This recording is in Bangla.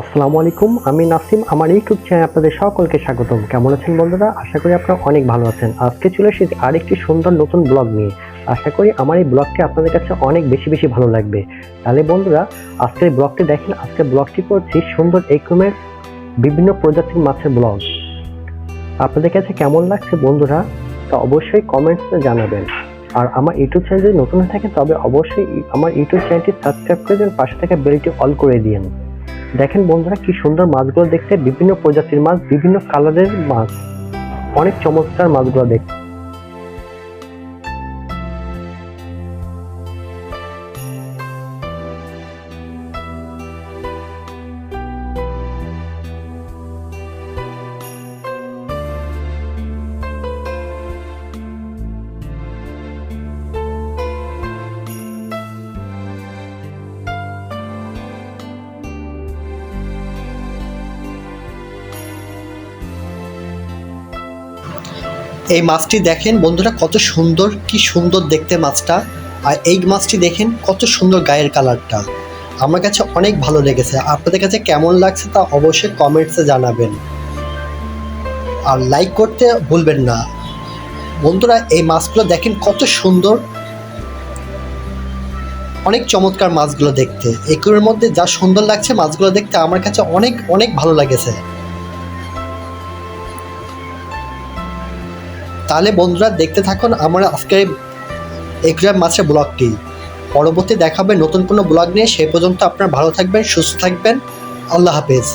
আসসালামু আলাইকুম, আমি নাসিম, আমার ইউটিউব চ্যানেলে আপনাদের সকলকে স্বাগতম। কেমন আছেন বন্ধুরা? আশা করি আপনারা অনেক ভালো আছেন। আজকে চলে এসেছি আরেকটি সুন্দর নতুন ব্লগ নিয়ে। আশা করি আমার এই ব্লগটি আপনাদের কাছে অনেক বেশি বেশি ভালো লাগবে। তাহলে বন্ধুরা, আজকের ব্লগটি দেখেন, আজকে ব্লগটি করছি সুন্দর একরমের বিভিন্ন প্রজাতির মাছের ব্লগ আপনাদের কাছে কেমন লাগছে বন্ধুরা, তা অবশ্যই কমেন্টসে জানাবেন। আর আমার ইউটিউব চ্যানেল যদি নতুন থাকে তবে অবশ্যই আমার ইউটিউব চ্যানেলটি সাবস্ক্রাইব করে দিন, পাশে থাকা বেলটি অল করে দিন। দেখেন বন্ধুরা কি সুন্দর মাছগুলো দেখতে, বিভিন্ন প্রজাতির মাছ, বিভিন্ন কালারের মাছ। অনেক চমৎকার মাছগুলো দেখতে। এই মাছটি দেখেন, বন্ধুরা কত সুন্দর, কি সুন্দর দেখতে মাছটা। আর এই মাছটি দেখেন, কত সুন্দর গায়ের কালারটা। আমার কাছে অনেক ভালো লেগেছে। আপনাদের কাছে কেমন লাগছে তা অবশ্যই কমেন্টসে জানাবেন। আর লাইক করতে ভুলবেন না। বন্ধুরা, এই মাছগুলো দেখেন কত সুন্দর। অনেক চমৎকার মাছগুলো দেখতে। এগুলোর মধ্যে যা সুন্দর লাগছে মাছগুলো দেখতে আমার কাছে অনেক অনেক ভালো লাগেছে। তাহলে বন্ধুরা দেখতে থাকুন আমার আজকে এগ্রাম মাছের ব্লগটি। পরবর্তী দেখাবে নতুন কোনো ব্লগ নিয়ে সেই পর্যন্ত আপনারা ভালো থাকবেন, সুস্থ থাকবেন। আল্লাহ হাফেজ।